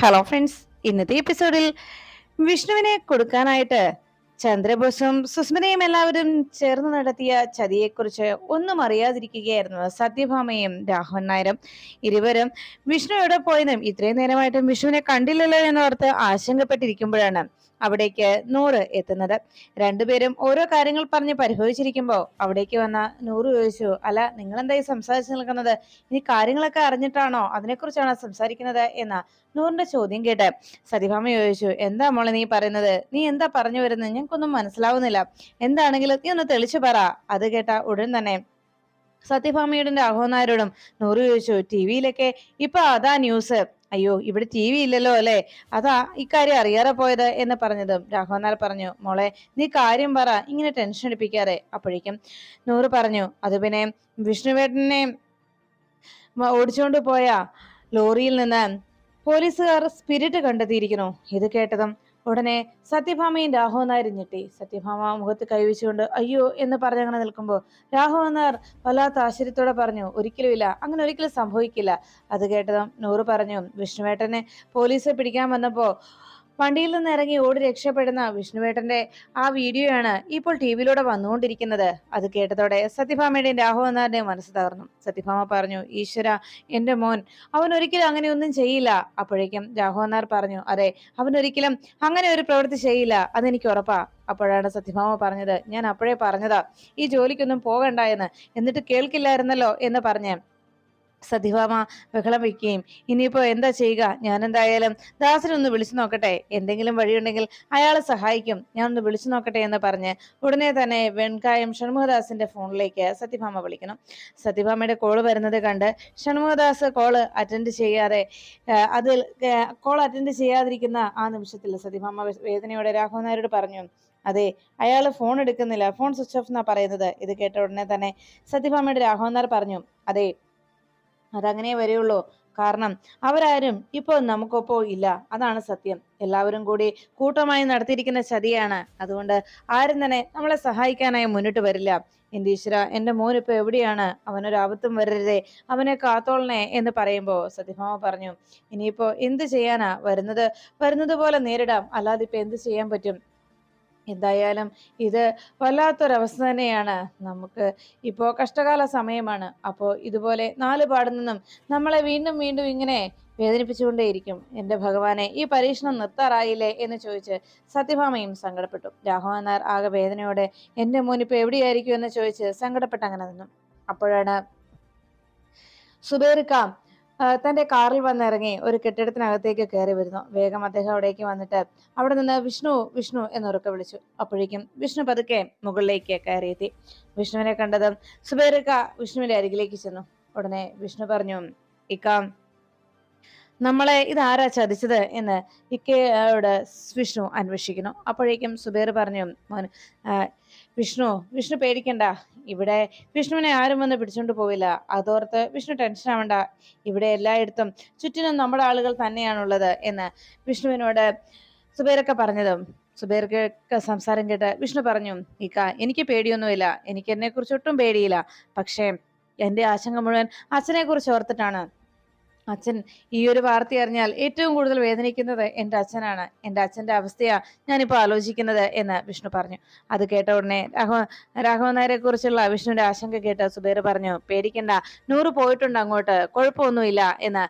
Hello friends ഇന്നത്തെ എപ്പിസോഡിൽ വിഷ്ണുവിനെ കൊടുക്കാനായിട്ട് ചന്ദ്രബോസും സുസ്മിതയും എല്ലാവരും ചേർന്ന് നടത്തിയ ചതിയെക്കുറിച്ച് ഒന്നും അറിയാതിരിക്കുകയായിരുന്നു സത്യഭാമയും രാഘവൻ നായരും. ഇരുവരും വിഷ്ണു എവിടെ പോയെന്നും ഇത്രയും നേരമായിട്ടും വിഷ്ണുവിനെ കണ്ടില്ലല്ലോ എന്നോർത്ത് ആശങ്കപ്പെട്ടിരിക്കുമ്പോഴാണ്. അവിടേക്ക് നൂറ് എത്തുന്നത്. രണ്ടുപേരും ഓരോ കാര്യങ്ങൾ പറഞ്ഞ് പരിഭവിച്ചിരിക്കുമ്പോൾ അവിടേക്ക് വന്ന നൂറ് ചോദിച്ചു അല്ല നിങ്ങൾ എന്തായി സംസാരിച്ചു നിൽക്കുന്നത്? ഇനി കാര്യങ്ങളൊക്കെ അറിഞ്ഞിട്ടാണോ അതിനെക്കുറിച്ചാണോ സംസാരിക്കുന്നത്? എന്ന നൂറിന്റെ ചോദ്യം കേട്ട് സതിഭാമ ചോദിച്ചു എന്താ മോളെ നീ പറയുന്നത്? നീ എന്താ പറഞ്ഞു വരുന്നത്? ഞങ്ങൾക്കൊന്നും മനസ്സിലാവുന്നില്ല. എന്താണെങ്കിലും നീ ഒന്ന് തെളിച്ചു പറ. അത് കേട്ട ഉടൻ തന്നെ സത്യഭാമയുടെ രാഘവൻ നായരോടും നൂറ് ചോദിച്ചു ടി വിയിലൊക്കെ ഇപ്പൊ അതാ ന്യൂസ്. അയ്യോ ഇവിടെ ടി വി ഇല്ലല്ലോ അല്ലേ? അതാ ഇക്കാര്യം അറിയാറെ പോയത് എന്ന് പറഞ്ഞതും രാഘവന്നാൽ പറഞ്ഞു മോളെ നീ കാര്യം പറ ഇങ്ങനെ ടെൻഷൻ അടിപ്പിക്കാതെ. അപ്പോഴേക്കും നൂറ് പറഞ്ഞു അത് പിന്നെ വിഷ്ണുവേട്ടനെ ഓടിച്ചുകൊണ്ട് പോയ ലോറിയിൽ നിന്ന് പോലീസുകാർ സ്പിരിറ്റ് കണ്ടെത്തിയിരിക്കുന്നു. ഇത് കേട്ടതും ഉടനെ സത്യഭാമയും രാഹു നായരും ഞെട്ടി. സത്യഭാമ മുഖത്ത് കൈവച്ചുകൊണ്ട് അയ്യോ എന്ന് പറഞ്ഞങ്ങനെ നിൽക്കുമ്പോൾ രാഹു നായർ വല്ലാത്ത ആശ്ചര്യത്തോടെ പറഞ്ഞു ഒരിക്കലുമില്ല അങ്ങനെ ഒരിക്കലും സംഭവിക്കില്ല. അത് കേട്ടതും നൂറ് പറഞ്ഞു വിഷ്ണുവേട്ടനെ പോലീസ് പിടിക്കാൻ വന്നപ്പോ വണ്ടിയിൽ നിന്ന് ഇറങ്ങി ഓടി രക്ഷപ്പെടുന്ന വിഷ്ണുവേട്ടന്റെ ആ വീഡിയോയാണ് ഇപ്പോൾ ടി വിയിലൂടെ വന്നുകൊണ്ടിരിക്കുന്നത്. അത് കേട്ടതോടെ സത്യഭാമയുടെയും രാഘവൻ നായരുടെയും മനസ്സ് തകർന്നു. സത്യഭാമ പറഞ്ഞു ഈശ്വര എന്റെ മോൻ അവൻ ഒരിക്കലും അങ്ങനെ ഒന്നും ചെയ്യില്ല. അപ്പോഴേക്കും രാഘവൻ നായർ പറഞ്ഞു അതെ അവൻ ഒരിക്കലും അങ്ങനെ ഒരു പ്രവൃത്തി ചെയ്യില്ല. അതെനിക്ക് ഉറപ്പാ. അപ്പോഴാണ് സത്യഭാമ പറഞ്ഞത് ഞാൻ അപ്പോഴേ പറഞ്ഞതാ ഈ ജോലിക്കൊന്നും പോകണ്ട എന്ന് എന്നിട്ട് കേൾക്കില്ലായിരുന്നല്ലോ എന്ന് പറഞ്ഞ് സത്യഭാമ ബഹളം വയ്ക്കുകയും എന്താ ചെയ്യുക? ഞാൻ എന്തായാലും ദാസനൊന്ന് വിളിച്ചു നോക്കട്ടെ. എന്തെങ്കിലും വഴിയുണ്ടെങ്കിൽ അയാളെ സഹായിക്കും. ഞാൻ ഒന്ന് വിളിച്ചു നോക്കട്ടെ എന്ന് പറഞ്ഞ് ഉടനെ തന്നെ വെൺകായം ഷൺമുഖദാസിന്റെ ഫോണിലേക്ക് സത്യഭാമ വിളിക്കണം. സത്യഭാമയുടെ കോൾ വരുന്നത് കണ്ട് ഷൺമുഖദാസ് കോൾ അറ്റൻഡ് ചെയ്യാതെ അതിൽ കോൾ അറ്റൻഡ് ചെയ്യാതിരിക്കുന്ന ആ നിമിഷത്തിൽ സത്യഭാമ വേദനയോടെ രാഘവൻ നായരോട് പറഞ്ഞു അതെ അയാൾ ഫോൺ എടുക്കുന്നില്ല. ഫോൺ സ്വിച്ച് ഓഫ് എന്നാ പറയുന്നത്? ഇത് കേട്ട ഉടനെ തന്നെ സത്യഭാമയുടെ രാഘവൻ നായർ പറഞ്ഞു അതെ അതങ്ങനെ വരെയുള്ളൂ കാരണം അവരാരും ഇപ്പോൾ നമുക്കൊപ്പോ ഇല്ല. അതാണ് സത്യം. എല്ലാവരും കൂടി കൂട്ടമായി നടത്തിയിരിക്കുന്ന ചതിയാണ്. അതുകൊണ്ട് ആരും തന്നെ നമ്മളെ സഹായിക്കാനായി മുന്നിട്ട് വരില്ല. എന്റെ ഈശ്വര എന്റെ മോൻ ഇപ്പൊ എവിടെയാണ്? അവനൊരു അബദ്ധം വരരുതേ. അവനെ കാത്തോളണേ എന്ന് പറയുമ്പോൾ സത്യഭാമ പറഞ്ഞു ഇനിയിപ്പോ എന്ത് ചെയ്യാനാ? വരുന്നത് വരുന്നത് പോലെ നേരിടാം. അല്ലാതെ ഇപ്പൊ എന്ത് ചെയ്യാൻ പറ്റും? എന്തായാലും ഇത് വല്ലാത്തൊരവസ്ഥ തന്നെയാണ്. നമുക്ക് ഇപ്പോൾ കഷ്ടകാല സമയമാണ്. അപ്പോൾ ഇതുപോലെ നാല് പാടുന്നതും നമ്മളെ വീണ്ടും വീണ്ടും ഇങ്ങനെ വേദനിപ്പിച്ചുകൊണ്ടേയിരിക്കും. എന്റെ ഭഗവാനെ ഈ പരീക്ഷണം നിർത്താറായില്ലേ എന്ന് ചോദിച്ച് സത്യഭാമയും സങ്കടപ്പെട്ടു. രാഘവൻ ആകെ വേദനയോടെ എന്റെ മോനിപ്പോൾ എവിടെയായിരിക്കും? എന്ന് ചോദിച്ച് സങ്കടപ്പെട്ട് അങ്ങനെ നിന്നു. അപ്പോഴാണ് സുബേറിക്ക ആ, തന്റെ കാറിൽ വന്നിറങ്ങി ഒരു കെട്ടിടത്തിനകത്തേക്ക് കയറി വരുന്നു. വേഗം അദ്ദേഹം അവിടേക്ക് വന്നിട്ട് അവിടെ നിന്ന് വിഷ്ണു വിഷ്ണു എന്നുറക്കെ വിളിച്ചു. അപ്പോഴേക്കും വിഷ്ണു പതുക്കെ മുകളിലേക്ക് കയറിയെത്തി. വിഷ്ണുവിനെ കണ്ടത് സുബേരക്ക വിഷ്ണുവിന്റെ അരികിലേക്ക് ചെന്നു. ഉടനെ വിഷ്ണു പറഞ്ഞു ഇക്ക നമ്മളെ ഇതാരാ ചതിച്ചത്? എന്ന് ഇക്കയോട് വിഷ്ണു അന്വേഷിക്കുന്നു. അപ്പോഴേക്കും സുബേർ പറഞ്ഞു മോൻ വിഷ്ണു വിഷ്ണു പേടിക്കണ്ട. ഇവിടെ വിഷ്ണുവിനെ ആരും വന്ന് പിടിച്ചോണ്ട് പോവില്ല. അതോർത്ത് വിഷ്ണു ടെൻഷൻ ആവണ്ട. ഇവിടെ എല്ലായിടത്തും ചുറ്റിനും നമ്മുടെ ആളുകൾ തന്നെയാണുള്ളത് എന്ന് വിഷ്ണുവിനോട് സുബേരൊക്കെ പറഞ്ഞതും സുബേർക്കൊക്കെ സംസാരം കേട്ട് വിഷ്ണു പറഞ്ഞു ഇക്ക എനിക്ക് പേടിയൊന്നുമില്ല. എനിക്ക് എന്നെ കുറിച്ച് ഒട്ടും പേടിയില്ല. പക്ഷേ എന്റെ ആശങ്ക മുഴുവൻ അച്ഛനെ കുറിച്ച് ഓർത്തിട്ടാണ്. അച്ഛൻ ഈ ഒരു വാർത്ത അറിഞ്ഞാൽ ഏറ്റവും കൂടുതൽ വേദനിക്കുന്നത് എന്റെ അച്ഛനാണ്. എന്റെ അച്ഛന്റെ അവസ്ഥയാ ഞാനിപ്പോൾ ആലോചിക്കുന്നത് എന്ന് വിഷ്ണു പറഞ്ഞു. അത് കേട്ട ഉടനെ രാഘവ രാഘവൻ നായരെ കുറിച്ചുള്ള വിഷ്ണുവിന്റെ ആശങ്ക കേട്ട് സുബേർ പറഞ്ഞു പേടിക്കണ്ട നൂറ് പോയിട്ടുണ്ട് അങ്ങോട്ട് കുഴപ്പമൊന്നുമില്ല എന്ന്.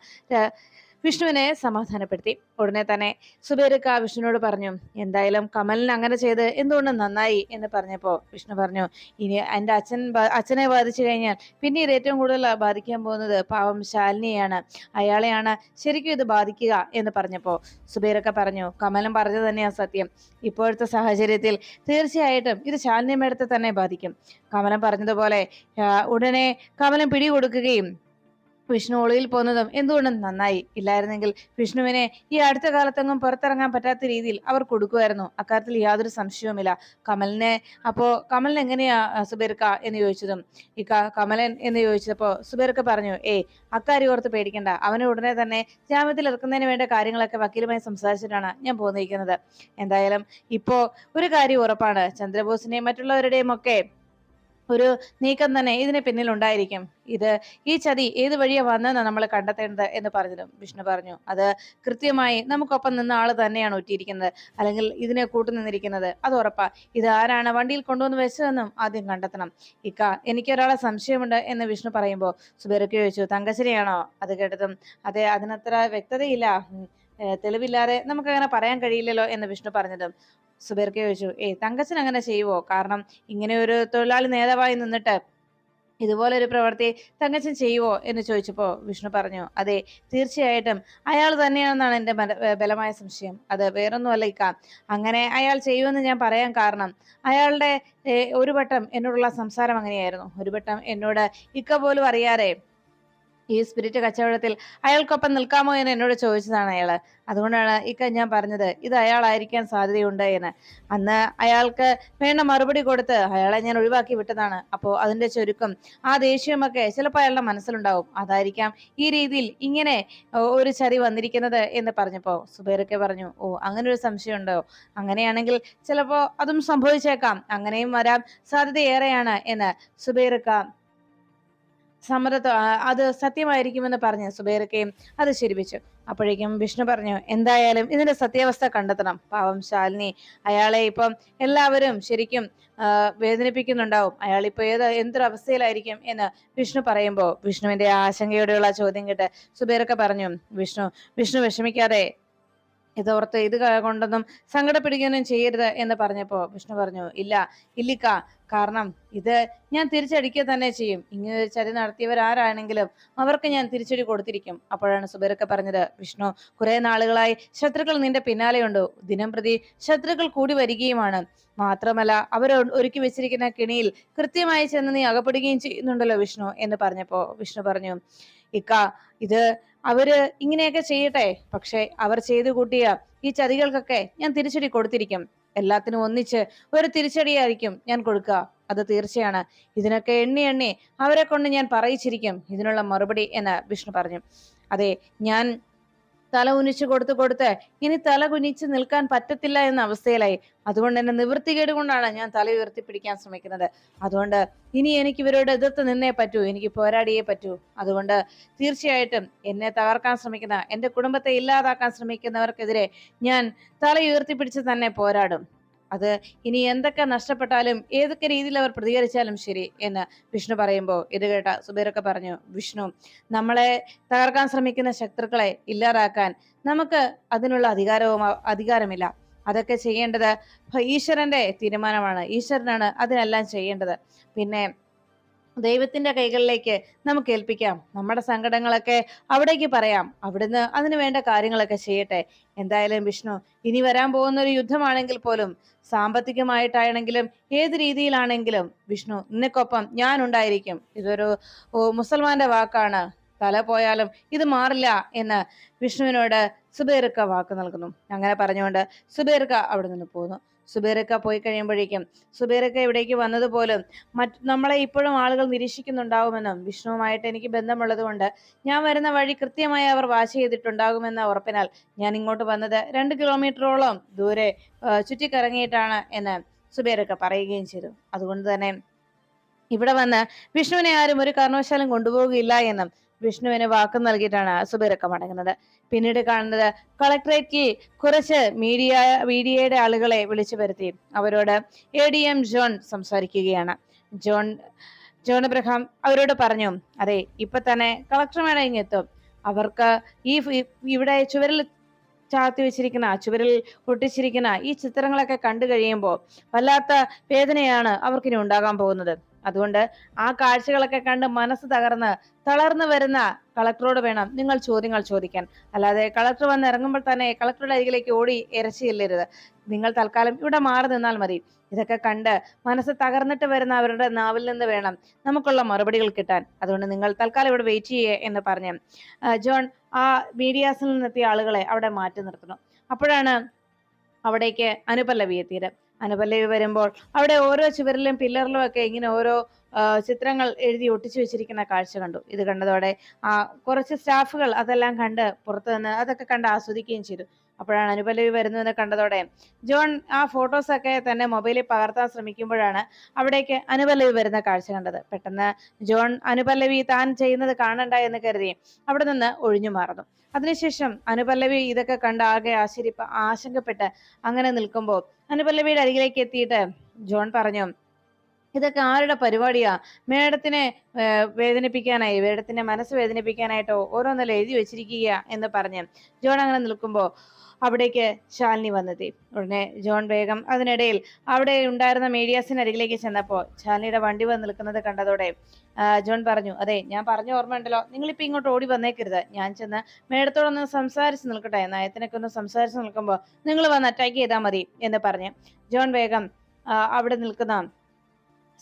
വിഷ്ണുവിനെ സമാധാനപ്പെടുത്തി. ഉടനെ തന്നെ സുബേരക്ക വിഷ്ണുവിനോട് പറഞ്ഞു എന്തായാലും കമലിന് അങ്ങനെ ചെയ്ത് എന്തുകൊണ്ട് നന്നായി? എന്ന് പറഞ്ഞപ്പോൾ വിഷ്ണു പറഞ്ഞു ഇനി എന്റെ അച്ഛൻ അച്ഛനെ ബാധിച്ചു കഴിഞ്ഞാൽ പിന്നീട് ഏറ്റവും കൂടുതൽ ബാധിക്കാൻ പോകുന്നത് പാവം ശാലിനിയാണ് അയാളെയാണ് ശരിക്കും ഇത് ബാധിക്കുക എന്ന് പറഞ്ഞപ്പോൾ സുബേരക്ക പറഞ്ഞു കമലം പറഞ്ഞത് തന്നെയാണ് സത്യം. ഇപ്പോഴത്തെ സാഹചര്യത്തിൽ തീർച്ചയായിട്ടും ഇത് ശാലിനി മേടത്തെ തന്നെ ബാധിക്കും. കമലം പറഞ്ഞതുപോലെ ഉടനെ കമലം പിടികൊടുക്കുകയും വിഷ്ണു ഒളിയിൽ പോകുന്നതും എന്തുകൊണ്ടും നന്നായി ഇല്ലായിരുന്നെങ്കിൽ വിഷ്ണുവിനെ ഈ അടുത്ത കാലത്തെങ്ങും പുറത്തിറങ്ങാൻ പറ്റാത്ത രീതിയിൽ അവർ കൊടുക്കുമായിരുന്നു. അക്കാര്യത്തിൽ യാതൊരു സംശയവുമില്ല. കമലിനെ അപ്പോ കമലിന് എങ്ങനെയാ സുബേർക്ക എന്ന് ചോദിച്ചതും ഈ കമലൻ എന്ന് ചോദിച്ചപ്പോ സുബേർക്ക പറഞ്ഞു ഏയ് അക്കാര്യം ഓർത്ത് പേടിക്കണ്ട. അവനെ ഉടനെ തന്നെ ജാമ്യത്തിൽ ഇറക്കുന്നതിന് വേണ്ട കാര്യങ്ങളൊക്കെ വക്കീലുമായി സംസാരിച്ചിട്ടാണ് ഞാൻ പോന്നിരിക്കുന്നത്. എന്തായാലും ഇപ്പോ ഒരു കാര്യം ഉറപ്പാണ്. ചന്ദ്രബോസിനെയും മറ്റുള്ളവരുടെയും ഒക്കെ ഒരു നീക്കം തന്നെ ഇതിന് പിന്നിലുണ്ടായിരിക്കും ഇത് ഈ ചതി ഏത് വഴിയാ വന്നതെന്ന് നമ്മൾ കണ്ടെത്തേണ്ടത് എന്ന് പറഞ്ഞിരുന്നു വിഷ്ണു പറഞ്ഞു. അത് കൃത്യമായി നമുക്കൊപ്പം നിന്ന ആൾ തന്നെയാണ് ഒറ്റിയിരിക്കുന്നത് അല്ലെങ്കിൽ ഇതിനെ കൂട്ടുനിന്നിരിക്കുന്നത് അത് ഉറപ്പാ. ഇത് ആരാണ് വണ്ടിയിൽ കൊണ്ടുവന്ന് വെച്ചതെന്നും ആദ്യം കണ്ടെത്തണം. ഇക്ക എനിക്കൊരാളെ സംശയമുണ്ട് എന്ന് വിഷ്ണു പറയുമ്പോൾ സുബേറൊക്കെ ചോദിച്ചു തങ്കശ്ശേരിയാണോ? അത് കേട്ടതും അതെ അതിനത്ര വ്യക്തതയില്ല. തെളിവില്ലാതെ നമുക്കങ്ങനെ പറയാൻ കഴിയില്ലല്ലോ എന്ന് വിഷ്ണു പറഞ്ഞതും സുബേർക്ക് ചോദിച്ചു ഏയ് തങ്കച്ചൻ അങ്ങനെ ചെയ്യുവോ? കാരണം ഇങ്ങനെ ഒരു തൊഴിലാളി നേതാവായി നിന്നിട്ട് ഇതുപോലെ ഒരു പ്രവൃത്തി തങ്കച്ചൻ ചെയ്യുവോ? എന്ന് ചോദിച്ചപ്പോൾ വിഷ്ണു പറഞ്ഞു അതെ തീർച്ചയായിട്ടും. അയാൾ തന്നെയാണെന്നാണ് എന്റെ ബല- ഏ, ബലമായ സംശയം. അത് വേറൊന്നുമല്ല ഇക്ക. അങ്ങനെ അയാൾ ചെയ്യുമെന്ന് ഞാൻ പറയാൻ കാരണം അയാളുടെ ഒരു വട്ടം എന്നോടുള്ള സംസാരം അങ്ങനെയായിരുന്നു. ഒരു വട്ടം എന്നോട് ഇക്ക പോലും അറിയാതെ ഈ സ്പിരിറ്റ് കച്ചവടത്തിൽ അയാൾക്കൊപ്പം നിൽക്കാമോ എന്ന് എന്നോട് ചോദിച്ചതാണ് അയാൾ. അതുകൊണ്ടാണ് ഇക്ക ഞാൻ പറഞ്ഞത് ഇത് അയാളായിരിക്കാൻ സാധ്യതയുണ്ട് എന്ന്. അന്ന് അയാൾക്ക് വേണ്ട മറുപടി കൊടുത്ത് അയാളെ ഞാൻ ഒഴിവാക്കി വിട്ടതാണ്. അപ്പോൾ അതിന്റെ ചുരുക്കം ആ ദേഷ്യമൊക്കെ ചിലപ്പോൾ അയാളുടെ മനസ്സിലുണ്ടാവും. അതായിരിക്കാം ഈ രീതിയിൽ ഇങ്ങനെ ഒരു ചതി വന്നിരിക്കുന്നത് എന്ന് പറഞ്ഞപ്പോൾ സുബൈറൊക്കെ പറഞ്ഞു ഓ അങ്ങനെ ഒരു സംശയമുണ്ടോ? അങ്ങനെയാണെങ്കിൽ ചിലപ്പോൾ അതും സംഭവിച്ചേക്കാം. അങ്ങനെയും വരാൻ സാധ്യതയേറെയാണ് എന്ന് സുബൈറക്ക സമ്മതത്തോ ആ, അത് സത്യമായിരിക്കുമെന്ന് പറഞ്ഞ് സുബേറക്കയും അത് ശരിപ്പിച്ചു. അപ്പോഴേക്കും വിഷ്ണു പറഞ്ഞു എന്തായാലും ഇതിന്റെ സത്യാവസ്ഥ കണ്ടെത്തണം. പാവം ശാലിനി. അയാളെ ഇപ്പം എല്ലാവരും ശരിക്കും വേദനിപ്പിക്കുന്നുണ്ടാവും. അയാൾ ഇപ്പൊ ഏത് എന്തൊരവസ്ഥയിലായിരിക്കും എന്ന് വിഷ്ണു പറയുമ്പോൾ വിഷ്ണുവിന്റെ ആശങ്കയോടെയുള്ള ചോദ്യം കേട്ട് സുബേറൊക്കെ പറഞ്ഞു വിഷ്ണു വിഷ്ണു വിഷമിക്കാതെ ഇതോർത്ത് ഇത് കൊണ്ടൊന്നും സങ്കടപ്പെടുകയൊന്നും ചെയ്യരുത് എന്ന് പറഞ്ഞപ്പോ വിഷ്ണു പറഞ്ഞു ഇല്ല ഇല്ലിക്ക കാരണം ഇത് ഞാൻ തിരിച്ചടിക്കുക തന്നെ ചെയ്യും. ഇങ്ങനെ ഒരു ചതി നടത്തിയവരാരാണെങ്കിലും അവർക്ക് ഞാൻ തിരിച്ചടി കൊടുത്തിരിക്കും. അപ്പോഴാണ് സുബൈറൊക്കെ പറഞ്ഞത് വിഷ്ണു കുറെ നാളുകളായി ശത്രുക്കൾ നിന്റെ പിന്നാലെയുണ്ട്. ദിനം പ്രതി ശത്രുക്കൾ കൂടി വരികയുമാണ്. മാത്രമല്ല അവർ ഒരുക്കി വെച്ചിരിക്കുന്ന കിണിയിൽ കൃത്യമായി ചെന്ന് നീ അകപ്പെടുകയും ചെയ്യുന്നുണ്ടല്ലോ വിഷ്ണു എന്ന് പറഞ്ഞപ്പോ വിഷ്ണു പറഞ്ഞു ഇക്ക ഇത് അവർ ഇങ്ങനെയൊക്കെ ചെയ്യട്ടെ. പക്ഷെ അവർ ചെയ്തു കൂട്ടിയ ഈ ചതികൾക്കൊക്കെ ഞാൻ തിരിച്ചടി കൊടുത്തിരിക്കും. എല്ലാത്തിനും ഒന്നിച്ച് ഒരു തിരിച്ചടിയായിരിക്കും ഞാൻ കൊടുക്കുക. അത് തീർച്ചയാണ്. ഇതിനൊക്കെ എണ്ണി എണ്ണി അവരെ കൊണ്ട് ഞാൻ പറയിച്ചിരിക്കും. ഇതിനുള്ള മറുപടി എന്ന് വിഷ്ണു പറഞ്ഞു. അതെ ഞാൻ തല ഉനിച്ചു കൊടുത്ത് കൊടുത്ത് ഇനി തല കുനിച്ച് നിൽക്കാൻ പറ്റത്തില്ല എന്ന അവസ്ഥയിലായി. അതുകൊണ്ട് എന്നെ നിവൃത്തികേട് കൊണ്ടാണ് ഞാൻ തല ഉയർത്തി പിടിക്കാൻ ശ്രമിക്കുന്നത്. അതുകൊണ്ട് ഇനി എനിക്ക് ഇവരോട് എതിർത്ത് നിന്നേ പറ്റൂ എനിക്ക് പോരാടിയേ പറ്റൂ. അതുകൊണ്ട് തീർച്ചയായിട്ടും എന്നെ തകർക്കാൻ ശ്രമിക്കുന്ന എന്റെ കുടുംബത്തെ ഇല്ലാതാക്കാൻ ശ്രമിക്കുന്നവർക്കെതിരെ ഞാൻ തല ഉയർത്തിപ്പിടിച്ച് തന്നെ പോരാടും. അത് ഇനി എന്തൊക്കെ നഷ്ടപ്പെട്ടാലും ഏതൊക്കെ രീതിയിൽ അവർ പ്രതികരിച്ചാലും ശരി എന്ന് വിഷ്ണു പറയുമ്പോൾ ഇത് കേട്ട സുബൈറൊക്കെ പറഞ്ഞു വിഷ്ണു നമ്മളെ തകർക്കാൻ ശ്രമിക്കുന്ന ശത്രുക്കളെ ഇല്ലാതാക്കാൻ നമുക്ക് അതിനുള്ള അധികാരവും അധികാരമില്ല. അതൊക്കെ ചെയ്യേണ്ടത് ഈശ്വരന്റെ തീരുമാനമാണ്. ഈശ്വരനാണ് അതിനെല്ലാം ചെയ്യേണ്ടത്. പിന്നെ ദൈവത്തിന്റെ കൈകളിലേക്ക് നമുക്ക് ഏൽപ്പിക്കാം. നമ്മുടെ സങ്കടങ്ങളൊക്കെ അവിടേക്ക് പറയാം. അവിടുന്ന് അതിന് വേണ്ട കാര്യങ്ങളൊക്കെ ചെയ്യട്ടെ. എന്തായാലും വിഷ്ണു ഇനി വരാൻ പോകുന്ന ഒരു യുദ്ധമാണെങ്കിൽ പോലും സാമ്പത്തികമായിട്ടാണെങ്കിലും ഏത് രീതിയിലാണെങ്കിലും വിഷ്ണു നിനക്കൊപ്പം ഞാൻ ഉണ്ടായിരിക്കും. ഇതൊരു മുസൽമാന്റെ വാക്കാണ്. തല പോയാലും ഇത് മാറില്ല എന്ന് വിഷ്ണുവിനോട് സുബൈർക്ക വാക്ക് നൽകുന്നു. അങ്ങനെ പറഞ്ഞുകൊണ്ട് സുബേർക്ക അവിടെ നിന്ന് പോകുന്നു സുബേർക്ക പോയി കഴിയുമ്പോഴേക്കും സുബേർക്ക ഇവിടേക്ക് വന്നതുപോലും മറ്റ് നമ്മളെ ഇപ്പോഴും ആളുകൾ നിരീക്ഷിക്കുന്നുണ്ടാവുമെന്നും വിഷ്ണുവുമായിട്ട് എനിക്ക് ബന്ധമുള്ളത് കൊണ്ട് ഞാൻ വരുന്ന വഴി കൃത്യമായി അവർ വാശ് ചെയ്തിട്ടുണ്ടാകുമെന്ന ഉറപ്പിനാൽ ഞാൻ ഇങ്ങോട്ട് വന്നത് രണ്ട് കിലോമീറ്ററോളം ദൂരെ ചുറ്റിക്കറങ്ങിയിട്ടാണ് എന്ന് സുബേർക്ക പറയുകയും ചെയ്തു. അതുകൊണ്ട് തന്നെ ഇവിടെ വന്ന് വിഷ്ണുവിനെ ആരും ഒരു കാരണവശാലും കൊണ്ടുപോകുകയില്ല എന്നും വിഷ്ണുവിന് വാക്ക് നൽകിയിട്ടാണ് സുബേർക്ക മടങ്ങുന്നത്. പിന്നീട് കാണുന്നത് കളക്ടറേറ്റിൽ കുറച്ച് മീഡിയ മീഡിയയുടെ ആളുകളെ വിളിച്ചു വരുത്തി. അവരോട് എ ഡി എം ജോൺ സംസാരിക്കുകയാണ്. ജോൺ ജോൺ എബ്രഹാം അവരോട് പറഞ്ഞു അതെ ഇപ്പൊ തന്നെ കളക്ടർ മേഡം ഇങ്ങെത്തും. അവർക്ക് ഈ ഇവിടെ ചുവരിൽ ചാർത്തി വെച്ചിരിക്കുന്ന ചുവരിൽ ഒട്ടിച്ചിരിക്കുന്ന ഈ ചിത്രങ്ങളൊക്കെ കണ്ടു കഴിയുമ്പോൾ വല്ലാത്ത വേദനയാണ് അവർക്കിനി ഉണ്ടാകാൻ പോകുന്നത്. അതുകൊണ്ട് ആ കാഴ്ചകളൊക്കെ കണ്ട് മനസ്സ് തകർന്ന് തളർന്നു വരുന്ന കളക്ടറോട് വേണം നിങ്ങൾ ചോദ്യങ്ങൾ ചോദിക്കാൻ. അല്ലാതെ കളക്ടർ വന്ന് ഇറങ്ങുമ്പോൾ തന്നെ കളക്ടറുടെ അരികിലേക്ക് ഓടി ഇരച്ചില്ലരുത് നിങ്ങൾ തൽക്കാലം ഇവിടെ മാറി നിന്നാൽ മതി. ഇതൊക്കെ കണ്ട് മനസ്സ് തകർന്നിട്ട് വരുന്ന അവരുടെ നാവിൽ നിന്ന് വേണം നമുക്കുള്ള മറുപടികൾ കിട്ടാൻ. അതുകൊണ്ട് നിങ്ങൾ തൽക്കാലം ഇവിടെ വെയിറ്റ് ചെയ്യേ എന്ന് പറഞ്ഞു. ജോൺ ആ മീഡിയാസിൽ നിന്നെത്തിയ ആളുകളെ അവിടെ മാറ്റി നിർത്തണം അപ്പോഴാണ് അവിടേക്ക് അനുപല്ലവി എത്തിയത്. അനുപല്ലവി വരുമ്പോൾ അവിടെ ഓരോ ചുവരിലും പില്ലറിലും ഒക്കെ ഇങ്ങനെ ഓരോ ചിത്രങ്ങൾ എഴുതി ഒട്ടിച്ചു വെച്ചിരിക്കുന്ന കാഴ്ച കണ്ടു. ഇത് കണ്ടതോടെ ആ കുറച്ച് സ്റ്റാഫുകൾ അതെല്ലാം കണ്ട് പുറത്തു നിന്ന് അതൊക്കെ കണ്ട് ആസ്വദിക്കുകയും ചെയ്തു. അപ്പോഴാണ് അനുപല്ലവി വരുന്നുവെന്ന് കണ്ടതോടെ ജോൺ ആ ഫോട്ടോസൊക്കെ തന്നെ മൊബൈലിൽ പകർത്താൻ ശ്രമിക്കുമ്പോഴാണ് അവിടേക്ക് അനുപല്ലവി വരുന്ന കാഴ്ച കണ്ടത്. പെട്ടെന്ന് ജോൺ അനുപല്ലവി താൻ ചെയ്യുന്നത് കാണണ്ട എന്ന് കരുതി അവിടെ നിന്ന് ഒഴിഞ്ഞു മാറുന്നു. അതിനുശേഷം അനുപല്ലവി ഇതൊക്കെ കണ്ട് ആകെ ആശ്ചര്യപ്പ ആശങ്കപ്പെട്ട് അങ്ങനെ നിൽക്കുമ്പോൾ അനുപല്ലവിയുടെ അരികിലേക്ക് എത്തിയിട്ട് ജോൺ പറഞ്ഞു ഇതൊക്കെ ആരുടെ പരിപാടിയാ? മേഡത്തിനെ വേദനിപ്പിക്കാനായി മേഡത്തിന്റെ മനസ്സ് വേദനിപ്പിക്കാനായിട്ടോ ഓരോന്നല്ല എഴുതി വെച്ചിരിക്കുക എന്ന് പറഞ്ഞ് ജോൺ അങ്ങനെ നിൽക്കുമ്പോൾ അവിടേക്ക് ശാലിനി വന്നെത്തി. ഉടനെ ജോൺ വേഗം അതിനിടയിൽ അവിടെ ഉണ്ടായിരുന്ന മീഡിയാസിന് അരികിലേക്ക് ചെന്നപ്പോൾ ശാലിനിയുടെ വണ്ടി വന്ന് നിൽക്കുന്നത് കണ്ടതോടെ ജോൺ പറഞ്ഞു അതെ ഞാൻ പറഞ്ഞ ഓർമ്മയുണ്ടല്ലോ നിങ്ങളിപ്പോ ഇങ്ങോട്ട് ഓടി വന്നേക്കരുത്. ഞാൻ ചെന്ന് മേഡത്തോടൊന്ന് സംസാരിച്ച് നിൽക്കട്ടെ. നയത്തിനൊക്കെ ഒന്ന് സംസാരിച്ച് നിൽക്കുമ്പോൾ നിങ്ങൾ വന്ന് അറ്റാക്ക് ചെയ്താൽ മതി എന്ന് പറഞ്ഞ് ജോൺ വേഗം അവിടെ നിൽക്കുന്ന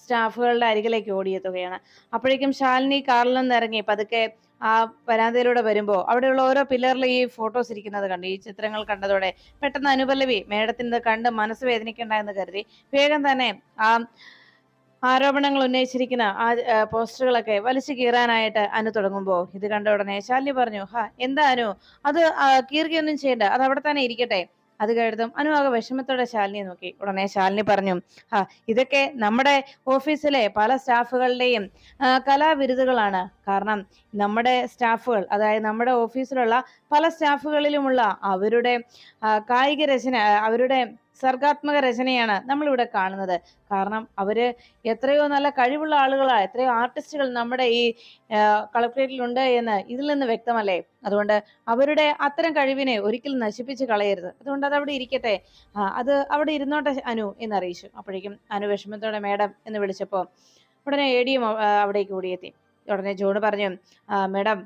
സ്റ്റാഫുകളുടെ അരികിലേക്ക് ഓടിയെത്തുകയാണ്. അപ്പോഴേക്കും ശാലിനി കാറിൽ നിന്ന് ഇറങ്ങി പതുക്കെ ആ വരാന്തയിലൂടെ വരുമ്പോൾ അവിടെയുള്ള ഓരോ പില്ലറിൽ ഈ ഫോട്ടോസ് ഇരിക്കുന്നത് കണ്ടു. ഈ ചിത്രങ്ങൾ കണ്ടതോടെ പെട്ടെന്ന് അനുപല്ലവി മേഡത്തിന് കണ്ട് മനസ്സ് വേദനിക്കണ്ട എന്ന് കരുതി. വേഗം തന്നെ ആ ആരോപണങ്ങൾ ഉന്നയിച്ചിരിക്കുന്ന ആ പോസ്റ്ററുകളൊക്കെ വലിച്ചു കീറാനായിട്ട് അനു തുടങ്ങുമ്പോൾ ഇത് കണ്ട ഉടനെ ശാലിനി പറഞ്ഞു ഹാ എന്താ അനു? അത് കീറുകയൊന്നും ചെയ്യണ്ട. അത് അവിടെ തന്നെ ഇരിക്കട്ടെ. അത് കഴുതും അനു ആകെ വിഷമത്തോടെ ശാലിനിയെ നോക്കി. ഉടനെ ശാലിനി പറഞ്ഞു ആ ഇതൊക്കെ നമ്മുടെ ഓഫീസിലെ പല സ്റ്റാഫുകളുടെയും കലാവിരുദുകളാണ്. കാരണം നമ്മുടെ സ്റ്റാഫുകൾ അതായത് നമ്മുടെ ഓഫീസിലുള്ള പല സ്റ്റാഫുകളിലുമുള്ള അവരുടെ കായിക രചന അവരുടെ സർഗാത്മക രചനയാണ് നമ്മളിവിടെ കാണുന്നത്. കാരണം അവർ എത്രയോ നല്ല കഴിവുള്ള ആളുകളാ എത്രയോ ആർട്ടിസ്റ്റുകൾ നമ്മുടെ ഈ കളക്ട്രേറ്റിലുണ്ട് എന്ന് ഇതിൽ നിന്ന് വ്യക്തമല്ലേ? അതുകൊണ്ട് അവരുടെ അത്തരം കഴിവിനെ ഒരിക്കലും നശിപ്പിച്ച് കളയരുത്. അതുകൊണ്ട് അത് അവിടെ ഇരിക്കട്ടെ അത് അവിടെ ഇരുന്നോട്ടെ അനു എന്ന് അറിയിച്ചു അപ്പോഴേക്കും അനു വിഷമത്തോടെ മേഡം എന്ന് വിളിച്ചപ്പോൾ ഉടനെ എ ഡിയും അവിടേക്ക് ഓടിയെത്തി ഉടനെ ജോണ് പറഞ്ഞു മേഡം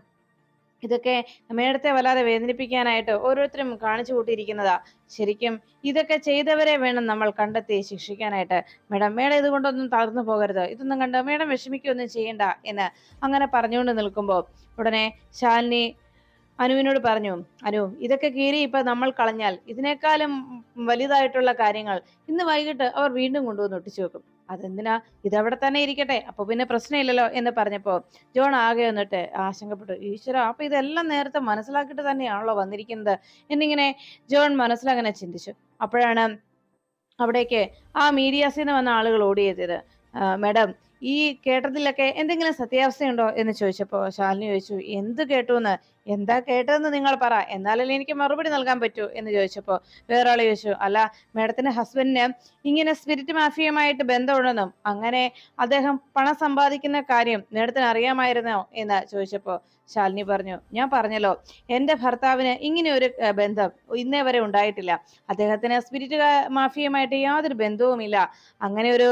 ഇതൊക്കെ മേടത്തെ വല്ലാതെ വേദനിപ്പിക്കാനായിട്ട് ഓരോരുത്തരും കാണിച്ചു കൂട്ടിയിരിക്കുന്നതാ. ശരിക്കും ഇതൊക്കെ ചെയ്തവരെ വേണം നമ്മൾ കണ്ടെത്തി ശിക്ഷിക്കാനായിട്ട്. മേഡം മേഡം ഇതുകൊണ്ടൊന്നും തളർന്നു പോകരുത്. ഇതൊന്നും കണ്ട് മേഡം വിഷമിക്കുകയൊന്നും ചെയ്യണ്ട എന്ന് അങ്ങനെ പറഞ്ഞുകൊണ്ട് നിൽക്കുമ്പോൾ ഉടനെ ശാലിനി അനുവിനോട് പറഞ്ഞു അനു ഇതൊക്കെ കീറി ഇപ്പൊ നമ്മൾ കളഞ്ഞാൽ ഇതിനേക്കാളും വലുതായിട്ടുള്ള കാര്യങ്ങൾ ഇന്ന് വൈകിട്ട് അവർ വീണ്ടും കൊണ്ടുവന്ന് ഒട്ടിച്ചു വെക്കും. അതെന്തിനാ? ഇതവിടെ തന്നെ ഇരിക്കട്ടെ. അപ്പൊ പിന്നെ പ്രശ്നമില്ലല്ലോ എന്ന് പറഞ്ഞപ്പോ ജോൺ ആകെ വന്നിട്ട് ആശങ്കപ്പെട്ടു. ഈശ്വര അപ്പൊ ഇതെല്ലാം നേരത്തെ മനസ്സിലാക്കിയിട്ട് തന്നെയാണല്ലോ വന്നിരിക്കുന്നത് എന്നിങ്ങനെ ജോൺ മനസ്സിലങ്ങനെ ചിന്തിച്ചു. അപ്പോഴാണ് അവിടേക്ക് ആ മീഡിയാസിൽ നിന്ന് വന്ന ആളുകൾ ഓടിയെത്തിയത്. "ആ, മാഡം ഈ കേട്ടതിലൊക്കെ എന്തെങ്കിലും സത്യാവസ്ഥയുണ്ടോ? എന്ന് ചോദിച്ചപ്പോ ശാലിനി ചോദിച്ചു എന്ത് കേട്ടു എന്ന് എന്താ കേട്ടതെന്ന് നിങ്ങൾ പറ. എന്നാലല്ലേ എനിക്ക് മറുപടി നൽകാൻ പറ്റൂ എന്ന് ചോദിച്ചപ്പോൾ വേറൊരാൾ ചോദിച്ചു അല്ല മേഡത്തിന്റെ ഹസ്ബൻഡിന് ഇങ്ങനെ സ്പിരിറ്റ് മാഫിയയുമായിട്ട് ബന്ധമുണ്ടെന്നും അങ്ങനെ അദ്ദേഹം പണം സമ്പാദിക്കുന്ന കാര്യം മേഡത്തിന് അറിയാമായിരുന്നോ? എന്ന് ചോദിച്ചപ്പോൾ ശാലിനി പറഞ്ഞു ഞാൻ പറഞ്ഞല്ലോ എന്റെ ഭർത്താവിന് ഇങ്ങനെ ഒരു ബന്ധം ഇന്നേ വരെ ഉണ്ടായിട്ടില്ല. അദ്ദേഹത്തിന് സ്പിരിറ്റ് മാഫിയയുമായിട്ട് യാതൊരു ബന്ധവുമില്ല. അങ്ങനെ ഒരു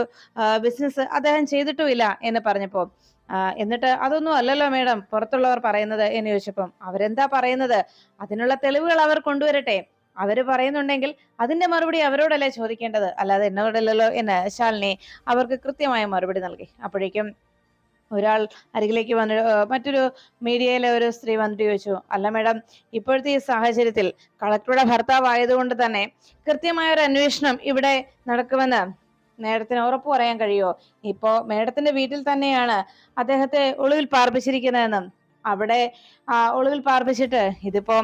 ബിസിനസ് അദ്ദേഹം ചെയ്തിട്ടുമില്ല എന്ന് പറഞ്ഞപ്പോ ആ, എന്നിട്ട് അതൊന്നും അല്ലല്ലോ മേഡം. പുറത്തുള്ളവർ പറയുന്നത്. എന്ന് ചോദിച്ചപ്പം അവരെന്താ പറയുന്നത്? അതിനുള്ള തെളിവുകൾ അവർ കൊണ്ടുവരട്ടെ. അവർ പറയുന്നുണ്ടെങ്കിൽ അതിന്റെ മറുപടി അവരോടല്ലേ ചോദിക്കേണ്ടത്? അല്ലാതെ എന്നോടല്ലല്ലോ എന്ന് ശാലിനി അവർക്ക് കൃത്യമായ മറുപടി നൽകി. അപ്പോഴേക്കും ഒരാൾ അരികിലേക്ക് വന്ന് മറ്റൊരു മീഡിയയിലെ ഒരു സ്ത്രീ വന്നിട്ട് ചോദിച്ചു അല്ല മേഡം ഇപ്പോഴത്തെ ഈ സാഹചര്യത്തിൽ കളക്ടറുടെ ഭർത്താവ് ആയതുകൊണ്ട് തന്നെ കൃത്യമായ ഒരു അന്വേഷണം ഇവിടെ നടക്കുമെന്ന് മേഡത്തിന് ഉറപ്പ് പറയാൻ കഴിയുമോ? ഇപ്പോ മേഡത്തിന്റെ വീട്ടിൽ തന്നെയാണ് അദ്ദേഹത്തെ ഒളിവിൽ പാർപ്പിച്ചിരിക്കുന്നതെന്നും അവിടെ ഒളിവിൽ പാർപ്പിച്ചിട്ട് ഇതിപ്പോ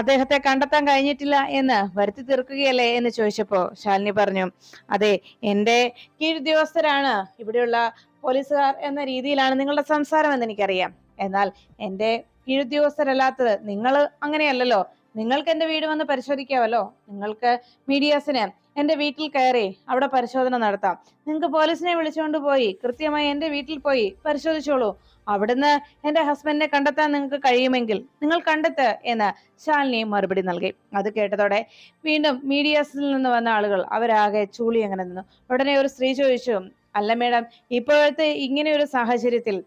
അദ്ദേഹത്തെ കണ്ടെത്താൻ കഴിഞ്ഞിട്ടില്ല എന്ന് വരുത്തി തീർക്കുകയല്ലേ എന്ന് ചോദിച്ചപ്പോ ശാലിനി പറഞ്ഞു അതെ എന്റെ കീഴുദ്യോഗസ്ഥരാണ് ഇവിടെയുള്ള പോലീസുകാർ എന്ന രീതിയിലാണ് നിങ്ങളുടെ സംസാരം എന്ന് എനിക്കറിയാം. എന്നാൽ എന്റെ കീഴുദ്യോഗസ്ഥരല്ലാത്തത് നിങ്ങൾ അങ്ങനെയല്ലല്ലോ. നിങ്ങൾക്ക് എന്റെ വീട് വന്ന് പരിശോധിക്കാമല്ലോ നിങ്ങൾക്ക് മീഡിയാസിന് എന്റെ വീട്ടിൽ കയറി അവിടെ പരിശോധന നടത്താം. നിങ്ങൾക്ക് പോലീസിനെ വിളിച്ചുകൊണ്ട് പോയി കൃത്യമായി എന്റെ വീട്ടിൽ പോയി പരിശോധിച്ചോളൂ. അവിടുന്ന് എന്റെ ഹസ്ബൻഡിനെ കണ്ടെത്താൻ നിങ്ങൾക്ക് കഴിയുമെങ്കിൽ നിങ്ങൾ കണ്ടെത്ത് എന്ന് ശാലിനി മറുപടി നൽകി. അത് കേട്ടതോടെ വീണ്ടും മീഡിയാസിൽ നിന്ന് വന്ന ആളുകൾ അവരാകെ ചൂളി അങ്ങനെ നിന്നു. ഉടനെ ഒരു സ്ത്രീ ചോദിച്ചു അല്ല മേഡം ഇപ്പോഴത്തെ ഇങ്ങനെ ഒരു സാഹചര്യത്തിൽ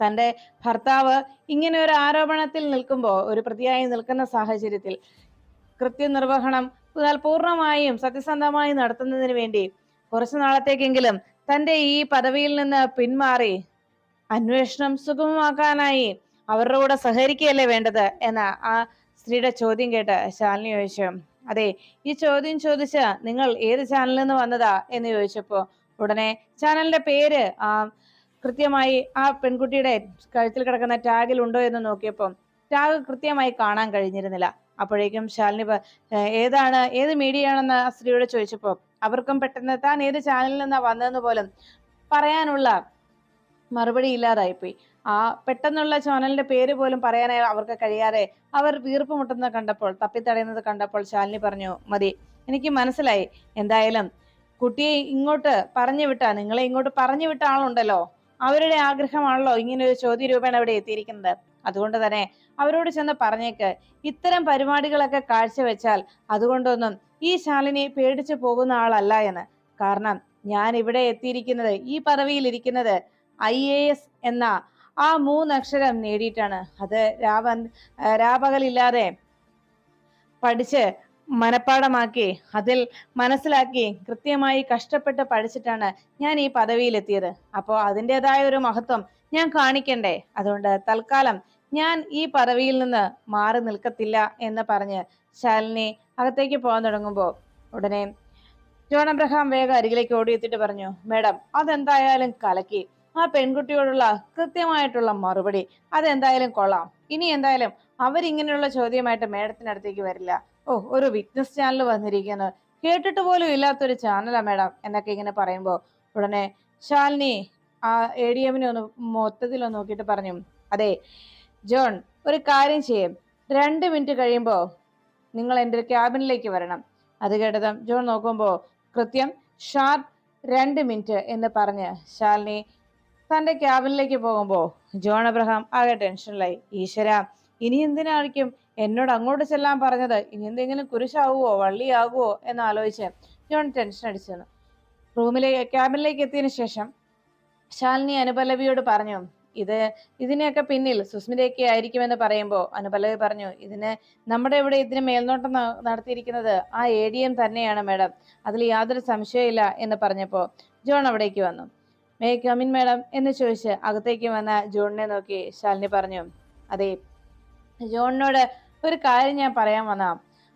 തന്റെ ഭർത്താവ് ഇങ്ങനെ ഒരു ആരോപണത്തിൽ നിൽക്കുമ്പോൾ ഒരു പ്രതിയായി നിൽക്കുന്ന സാഹചര്യത്തിൽ കൃത്യനിർവഹണം പൂർണമായും സത്യസന്ധമായി നടത്തുന്നതിന് വേണ്ടി കുറച്ചു നാളത്തേക്കെങ്കിലും തന്റെ ഈ പദവിയിൽ നിന്ന് പിന്മാറി അന്വേഷണം സുഗമമാക്കാനായി അവരുടെ കൂടെ സഹകരിക്കുകയല്ലേ വേണ്ടത് എന്ന ആ സ്ത്രീയുടെ ചോദ്യം കേട്ട് ശാലിനി ചോദിച്ചു. അതെ ഈ ചോദ്യം ചോദിച്ച നിങ്ങൾ ഏത് ചാനലിൽ നിന്ന് വന്നതാ എന്ന് ചോദിച്ചപ്പോ ഉടനെ ചാനലിന്റെ പേര് ആ കൃത്യമായി ആ പെൺകുട്ടിയുടെ കഴുത്തിൽ കിടക്കുന്ന ടാഗിൽ ഉണ്ടോ എന്ന് നോക്കിയപ്പം ടാഗ് കൃത്യമായി കാണാൻ കഴിഞ്ഞിരുന്നില്ല. അപ്പോഴേക്കും ശാലിനി ഏതാണ് ഏത് മീഡിയ ആണെന്ന് ആ സ്ത്രീയോട് ചോദിച്ചപ്പോൾ അവർക്കും പെട്ടെന്ന് താൻ ഏത് ചാനലിൽ നിന്നാ വന്നതെന്ന് പോലും പറയാനുള്ള മറുപടി ഇല്ലാതായിപ്പോയി. ആ പെട്ടെന്നുള്ള ചാനലിന്റെ പേര് പോലും പറയാനായി അവർക്ക് കഴിയാതെ അവർ വീർപ്പ് മുട്ടുന്നത് കണ്ടപ്പോൾ തപ്പിത്തടയുന്നത് കണ്ടപ്പോൾ ശാലിനി പറഞ്ഞു മതി എനിക്ക് മനസ്സിലായി. എന്തായാലും കുട്ടിയെ ഇങ്ങോട്ട് പറഞ്ഞു വിട്ട നിങ്ങളെ ഇങ്ങോട്ട് പറഞ്ഞു വിട്ട ആളുണ്ടല്ലോ. അവരുടെ ആഗ്രഹമാണല്ലോ ഇങ്ങനെ ഒരു ചോദ്യ രൂപേണ അവിടെ എത്തിയിരിക്കുന്നത്. അതുകൊണ്ട് തന്നെ അവരോട് ചെന്ന് പറഞ്ഞേക്ക് ഇത്തരം പരിപാടികളൊക്കെ കാഴ്ചവെച്ചാൽ അതുകൊണ്ടൊന്നും ഈ ശാലിനി പേടിച്ചു പോകുന്ന ആളല്ല എന്ന്. കാരണം ഞാൻ ഇവിടെ എത്തിയിരിക്കുന്നത് ഈ പദവിയിൽ ഇരിക്കുന്നത് ഐ എ എസ് എന്ന ആ മൂന്നക്ഷരം നേടിയിട്ടാണ്. അത് രാവൻ രാപകലില്ലാതെ പഠിച്ച് മനഃപ്പാടമാക്കി അതിൽ മനസ്സിലാക്കി കൃത്യമായി കഷ്ടപ്പെട്ട് പഠിച്ചിട്ടാണ് ഞാൻ ഈ പദവിയിലെത്തിയത്. അപ്പോൾ അതിന്റെതായ ഒരു മഹത്വം ഞാൻ കാണിക്കണ്ടേ? അതുകൊണ്ട് തൽക്കാലം ഞാൻ ഈ പദവിയിൽ നിന്ന് മാറി നിൽക്കത്തില്ല എന്ന് പറഞ്ഞ് ശാലിനി അകത്തേക്ക് പോകാൻ തുടങ്ങുമ്പോൾ ഉടനെ ജോൺ അബ്രഹാം വേഗം അരികിലേക്ക് ഓടിയെത്തിയിട്ട് പറഞ്ഞു മേഡം അതെന്തായാലും കലക്കി ആ പെൺകുട്ടിയോടുള്ള കൃത്യമായിട്ടുള്ള മറുപടി അതെന്തായാലും കൊള്ളാം. ഇനി എന്തായാലും അവരിങ്ങനെയുള്ള ചോദ്യമായിട്ട് മേഡത്തിനടുത്തേക്ക് വരില്ല. ഓ ഒരു വിറ്റ്നസ് ചാനൽ വന്നിരിക്കുന്നു. കേട്ടിട്ട് പോലും ഇല്ലാത്തൊരു ചാനലാ മേഡം എന്നൊക്കെ ഇങ്ങനെ പറയുമ്പോൾ ഉടനെ ശാലിനി ആ എ ഡി എമ്മിനെ ഒന്ന് മൊത്തത്തിലൊന്ന് നോക്കിയിട്ട് പറഞ്ഞു. അതെ ജോൺ ഒരു കാര്യം ചെയ്യും. രണ്ട് മിനിറ്റ് കഴിയുമ്പോൾ നിങ്ങൾ എന്റെ ഒരു ക്യാബിനിലേക്ക് വരണം. അത് കേട്ടതും ജോൺ നോക്കുമ്പോൾ കൃത്യം ഷാർപ്പ് രണ്ട് മിനിറ്റ് എന്ന് പറഞ്ഞ് ശാലിനി തന്റെ ക്യാബിനിലേക്ക് പോകുമ്പോൾ ജോൺ അബ്രഹാം ആകെ ടെൻഷനിലായി ഈശ്വര ഇനി എന്തിനായിരിക്കും എന്നോട് അങ്ങോട്ട് ചെല്ലാൻ പറഞ്ഞത് ഇനി എന്തെങ്കിലും കുരിശാവുമോ വള്ളിയാകുമോ എന്ന് ആലോചിച്ച് ജോൺ ടെൻഷൻ അടിച്ചു റൂമിലേക്ക് ക്യാബിനിലേക്ക് എത്തിയതിനു ശേഷം ശാലിനി അനുപല്ലവിയോട് പറഞ്ഞു ഇത് ഇതിനെയൊക്കെ പിന്നിൽ സുസ്മിതയൊക്കെ ആയിരിക്കുമെന്ന് പറയുമ്പോൾ അനുപല്ലവി പറഞ്ഞു ഇതിന് നമ്മുടെ ഇവിടെ ഇതിന് മേൽനോട്ടം നടത്തിയിരിക്കുന്നത് ആ എ ഡി എം തന്നെയാണ് മാഡം അതിൽ യാതൊരു സംശയമില്ല എന്ന് പറഞ്ഞപ്പോൾ ജോൺ അവിടേക്ക് വന്നു. May come in madam? എന്ന് ചോദിച്ച് അകത്തേക്ക് വന്ന ജോണിനെ നോക്കി ശാലിനി പറഞ്ഞു അതെ. ജോണിനോട് ഒരു കാര്യം ഞാൻ പറയാൻ വന്നാ.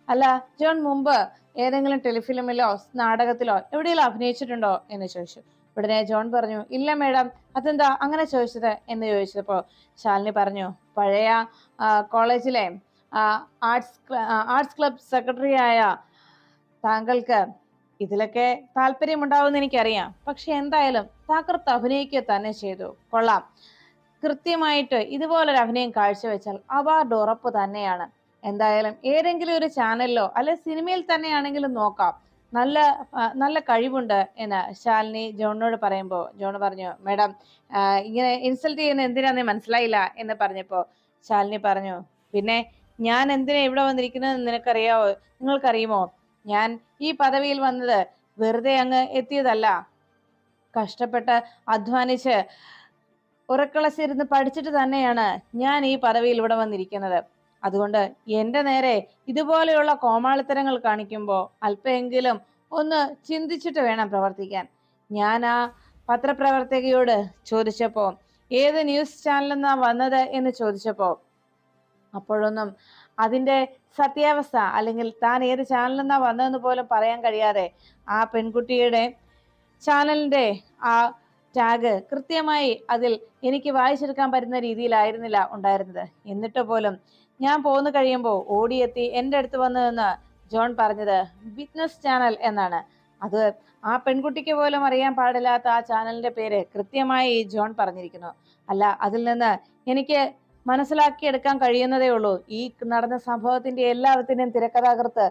അല്ല ജോൺ മുമ്പ് ഏതെങ്കിലും ടെലിഫിലിമിലോ നാടകത്തിലോ എവിടെയെങ്കിലും അഭിനയിച്ചിട്ടുണ്ടോ എന്ന് ചോദിച്ചു. ഉടനെ ജോൺ പറഞ്ഞു ഇല്ല മേഡം അതെന്താ അങ്ങനെ ചോദിച്ചത്? എന്ന് ചോദിച്ചപ്പോൾ ശാലിനി പറഞ്ഞു പഴയ കോളേജിലെ ആർട്സ് ആർട്സ് ക്ലബ് സെക്രട്ടറി ആയ താങ്കൾക്ക് ഇതിലൊക്കെ താല്പര്യമുണ്ടാവുമെന്ന് എനിക്കറിയാം. പക്ഷെ എന്തായാലും തകർത്ത് അഭിനയിക്കുക തന്നെ ചെയ്തു. കൊള്ളാം. കൃത്യമായിട്ട് ഇതുപോലൊരു അഭിനയം കാഴ്ചവെച്ചാൽ അവാർഡ് ഉറപ്പ് തന്നെയാണ്. എന്തായാലും ഏതെങ്കിലും ഒരു ചാനലിലോ അല്ലെ സിനിമയിൽ തന്നെയാണെങ്കിലും നോക്കാം. നല്ല നല്ല കഴിവുണ്ട് എന്ന് ശാലിനി ജോണിനോട് പറയുമ്പോൾ ജോൺ പറഞ്ഞു മേഡം ഇങ്ങനെ ഇൻസൾട്ട് ചെയ്യുന്ന എന്തിനാന്ന് മനസ്സിലായില്ല എന്ന് പറഞ്ഞപ്പോൾ ശാലിനി പറഞ്ഞു പിന്നെ ഞാൻ എന്തിനാ ഇവിടെ വന്നിരിക്കുന്നത് നിനക്കറിയാവോ? നിങ്ങൾക്കറിയുമോ? ഞാൻ ഈ പദവിയിൽ വന്നത് വെറുതെ അങ്ങ് എത്തിയതല്ല. കഷ്ടപ്പെട്ട് അധ്വാനിച്ച് ഉറക്കളച്ചിരുന്ന് പഠിച്ചിട്ട് തന്നെയാണ് ഞാൻ ഈ പദവിയിൽ ഇവിടെ വന്നിരിക്കുന്നത്. അതുകൊണ്ട് എന്റെ നേരെ ഇതുപോലെയുള്ള കോമാളിത്തരങ്ങൾ കാണിക്കുമ്പോൾ അല്പമെങ്കിലും ഒന്ന് ചിന്തിച്ചിട്ട് വേണം പ്രവർത്തിക്കാൻ. ഞാൻ ആ പത്രപ്രവർത്തകയോട് ചോദിച്ചപ്പോൾ ഏത് ന്യൂസ് ചാനലിൽ നിന്നാണ് വന്നത് എന്ന് ചോദിച്ചപ്പോൾ അപ്പോഴൊന്നും അതിന്റെ സത്യാവസ്ഥ അല്ലെങ്കിൽ താൻ ഏത് ചാനലിൽ നിന്നാണ് വന്നതെന്ന് പോലും പറയാൻ കഴിയാതെ ആ പെൺകുട്ടിയുടെ ചാനലിന്റെ ആ ടാഗ് കൃത്യമായി അതിൽ എനിക്ക് വായിച്ചെടുക്കാൻ പറ്റുന്ന രീതിയിലായിരുന്നില്ല ഉണ്ടായിരുന്നത്. എന്നിട്ട് പോലും ഞാൻ പോന്നു കഴിയുമ്പോൾ ഓടിയെത്തി എന്റെ അടുത്ത് വന്നു നിന്ന് ജോൺ പറഞ്ഞത് ബിസിനസ് ചാനൽ എന്നാണ്. അത് ആ പെൺകുട്ടിക്ക് പോലും അറിയാൻ പാടില്ലാത്ത ആ ചാനലിന്റെ പേര് കൃത്യമായി ജോൺ പറഞ്ഞിരിക്കുന്നു. അല്ല അതിൽ നിന്ന് എനിക്ക് മനസ്സിലാക്കിയെടുക്കാൻ കഴിയുന്നതേ ഉള്ളൂ. ഈ നടന്ന സംഭവത്തിന്റെ എല്ലാത്തിന്റെയും തിരക്കഥാകൃത്ത്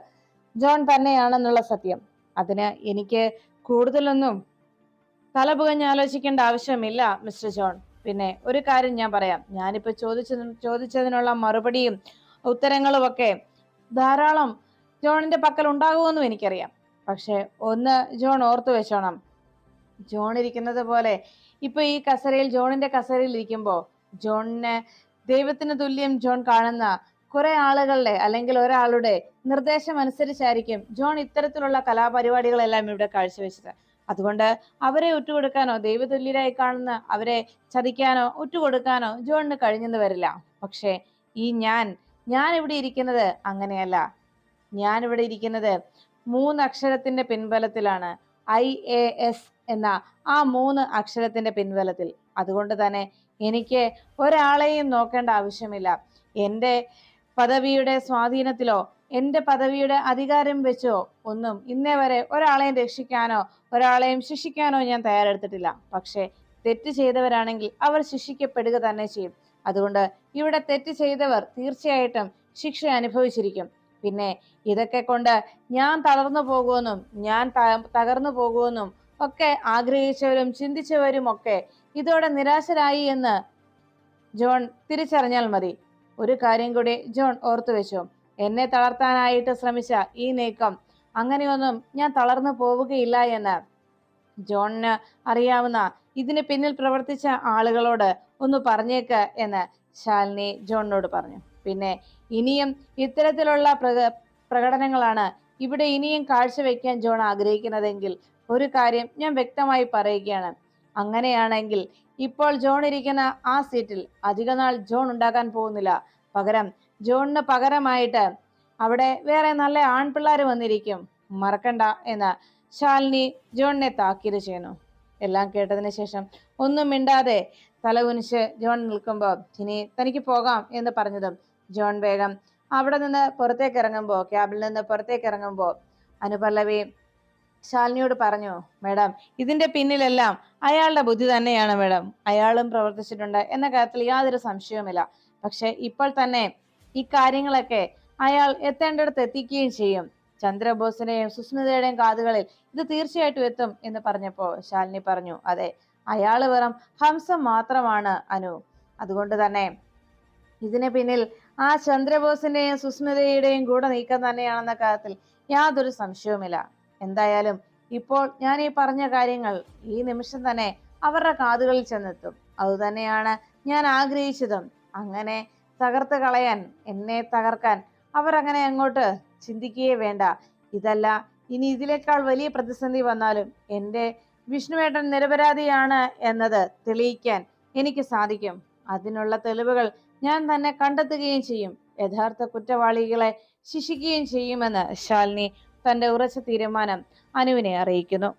ജോൺ തന്നെയാണെന്നുള്ള സത്യം. അതിന് എനിക്ക് കൂടുതലൊന്നും തലപുകഞ്ഞ് ആലോചിക്കേണ്ട ആവശ്യമില്ല മിസ്റ്റർ ജോൺ. പിന്നെ ഒരു കാര്യം ഞാൻ പറയാം. ഞാനിപ്പോ ചോദിച്ച ചോദിച്ചതിനുള്ള മറുപടിയും ഉത്തരങ്ങളും ഒക്കെ ധാരാളം ജോണിന്റെ പക്കൽ ഉണ്ടാകുമെന്നും എനിക്കറിയാം. പക്ഷെ ഒന്ന് ജോൺ ഓർത്തു വെച്ചോണം. ജോൺ ഇരിക്കുന്നത് പോലെ ഇപ്പൊ ഈ കസരയിൽ ജോണിന്റെ കസരയിൽ ഇരിക്കുമ്പോൾ ജോണിന് ദൈവത്തിന് തുല്യം ജോൺ കാണുന്ന കുറെ ആളുകളുടെ അല്ലെങ്കിൽ ഒരാളുടെ നിർദ്ദേശം അനുസരിച്ചായിരിക്കും ജോൺ ഇത്തരത്തിലുള്ള കലാപരിപാടികളെല്ലാം ഇവിടെ കാഴ്ചവെച്ചത്. അതുകൊണ്ട് അവരെ ഒറ്റുകൊടുക്കാനോ ദൈവതുല്യരായി കാണുന്ന അവരെ ചതിക്കാനോ ഒറ്റുകൊടുക്കാനോ ജോണിന് കഴിഞ്ഞെന്ന് വരില്ല. പക്ഷേ ഈ ഞാൻ ഞാൻ ഇവിടെ ഇരിക്കുന്നത് അങ്ങനെയല്ല. ഞാൻ ഇവിടെ ഇരിക്കുന്നത് മൂന്ന് അക്ഷരത്തിന്റെ പിൻബലത്തിലാണ്. ഐ എ എസ് എന്ന ആ മൂന്ന് അക്ഷരത്തിന്റെ പിൻബലത്തിൽ. അതുകൊണ്ട് തന്നെ എനിക്ക് ഒരാളെയും നോക്കേണ്ട ആവശ്യമില്ല. എന്റെ പദവിയുടെ സ്വാധീനത്തിലോ എന്റെ പദവിയുടെ അധികാരം വെച്ചോ? ഒന്നും ഇന്നേ വരെ ഒരാളെയും രക്ഷിക്കാനോ ഒരാളെയും ശിക്ഷിക്കാനോ ഞാൻ തയ്യാറെടുത്തിട്ടില്ല. പക്ഷേ തെറ്റ് ചെയ്തവരാണെങ്കിൽ അവർ ശിക്ഷിക്കപ്പെടുക തന്നെ ചെയ്യും. അതുകൊണ്ട് ഇവിടെ തെറ്റ് ചെയ്തവർ തീർച്ചയായിട്ടും ശിക്ഷ അനുഭവിച്ചിരിക്കും. പിന്നെ ഇതൊക്കെ കൊണ്ട് ഞാൻ തളർന്നു പോകുമെന്നും ഞാൻ തകർന്നു പോകുമെന്നും ഒക്കെ ആഗ്രഹിച്ചവരും ചിന്തിച്ചവരും ഒക്കെ ഇതോടെ നിരാശരായി എന്ന് ജോൺ തിരിച്ചറിഞ്ഞാൽ മതി. ഒരു കാര്യം കൂടി ജോൺ ഓർത്തു വെച്ചു എന്നെ തളർത്താനായിട്ട് ശ്രമിച്ച ഈ നീക്കം അങ്ങനെയൊന്നും ഞാൻ തളർന്നു പോവുകയില്ല എന്ന്. ജോണിന് അറിയാവുന്ന ഇതിന് പിന്നിൽ പ്രവർത്തിച്ച ആളുകളോട് ഒന്ന് പറഞ്ഞേക്ക് എന്ന് ശാലിനി ജോണിനോട് പറഞ്ഞു. പിന്നെ ഇനിയും ഇത്തരത്തിലുള്ള പ്രക പ്രകടനങ്ങളാണ് ഇവിടെ ഇനിയും കാഴ്ചവെക്കാൻ ജോൺ ആഗ്രഹിക്കുന്നതെങ്കിൽ ഒരു കാര്യം ഞാൻ വ്യക്തമായി പറയുകയാണ്. അങ്ങനെയാണെങ്കിൽ ഇപ്പോൾ ജോൺ ഇരിക്കുന്ന ആ സീറ്റിൽ അധികനാൾ ജോൺ ഉണ്ടാകാൻ പോകുന്നില്ല. പകരം ജോണിന് പകരമായിട്ട് അവിടെ വേറെ നല്ല ആൺപിള്ളേർ വന്നിരിക്കും. മറക്കണ്ട എന്ന് ശാലിനി ജോണിനെ താക്കീത് ചെയ്യുന്നു. എല്ലാം കേട്ടതിന് ശേഷം ഒന്നും മിണ്ടാതെ തലകുനിച്ച് ജോൺ നിൽക്കുമ്പോൾ ഇനി തനിക്ക് പോകാം എന്ന് പറഞ്ഞതും ജോൺ വേഗം അവിടെ നിന്ന് പുറത്തേക്ക് ഇറങ്ങുമ്പോൾ ക്യാബിൽ നിന്ന് പുറത്തേക്ക് ഇറങ്ങുമ്പോൾ അനുപല്ലവി ശാലിനിയോട് പറഞ്ഞു മേഡം ഇതിന്റെ പിന്നിലെല്ലാം അയാളുടെ ബുദ്ധി തന്നെയാണ് മേഡം. അയാളും പ്രവർത്തിച്ചിട്ടുണ്ട് എന്ന കാര്യത്തിൽ യാതൊരു സംശയവുമില്ല. പക്ഷെ ഇപ്പോൾ തന്നെ ഈ കാര്യങ്ങളൊക്കെ അയാൾ എത്തേണ്ടടുത്ത് എത്തിക്കുകയും ചെയ്യും. ചന്ദ്രബോസിനെയും സുസ്മിതയുടെയും കാതുകളിൽ ഇത് തീർച്ചയായിട്ടും എത്തും എന്ന് പറഞ്ഞപ്പോൾ ശാലിനി പറഞ്ഞു അതെ അയാൾ വെറും ഹംസം മാത്രമാണ് അനു. അതുകൊണ്ട് തന്നെ ഇതിന് പിന്നിൽ ആ ചന്ദ്രബോസിന്റെയും സുസ്മിതയുടെയും കൂടെ നീക്കം തന്നെയാണെന്ന കാര്യത്തിൽ യാതൊരു സംശയവുമില്ല. എന്തായാലും ഇപ്പോൾ ഞാൻ ഈ പറഞ്ഞ കാര്യങ്ങൾ ഈ നിമിഷം തന്നെ അവരുടെ കാതുകളിൽ ചെന്നെത്തും. അതുതന്നെയാണ് ഞാൻ ആഗ്രഹിച്ചതും. അങ്ങനെ തകർത്ത് കളയാൻ എന്നെ തകർക്കാൻ. അവർ അങ്ങനെ അങ്ങോട്ട് ചിന്തിക്കുകയേ വേണ്ട. ഇതല്ല ഇനി ഇതിനേക്കാൾ വലിയ പ്രതിസന്ധി വന്നാലും എന്റെ വിഷ്ണുവേട്ടൻ നിരപരാധിയാണ് എന്നത് തെളിയിക്കാൻ എനിക്ക് സാധിക്കും. അതിനുള്ള തെളിവുകൾ ഞാൻ തന്നെ കണ്ടെത്തുകയും ചെയ്യും. യഥാർത്ഥ കുറ്റവാളികളെ ശിക്ഷിക്കുകയും ചെയ്യുമെന്ന് ശാലിനി തന്റെ ഉറച്ച തീരുമാനം അനുവിനെ അറിയിക്കുന്നു.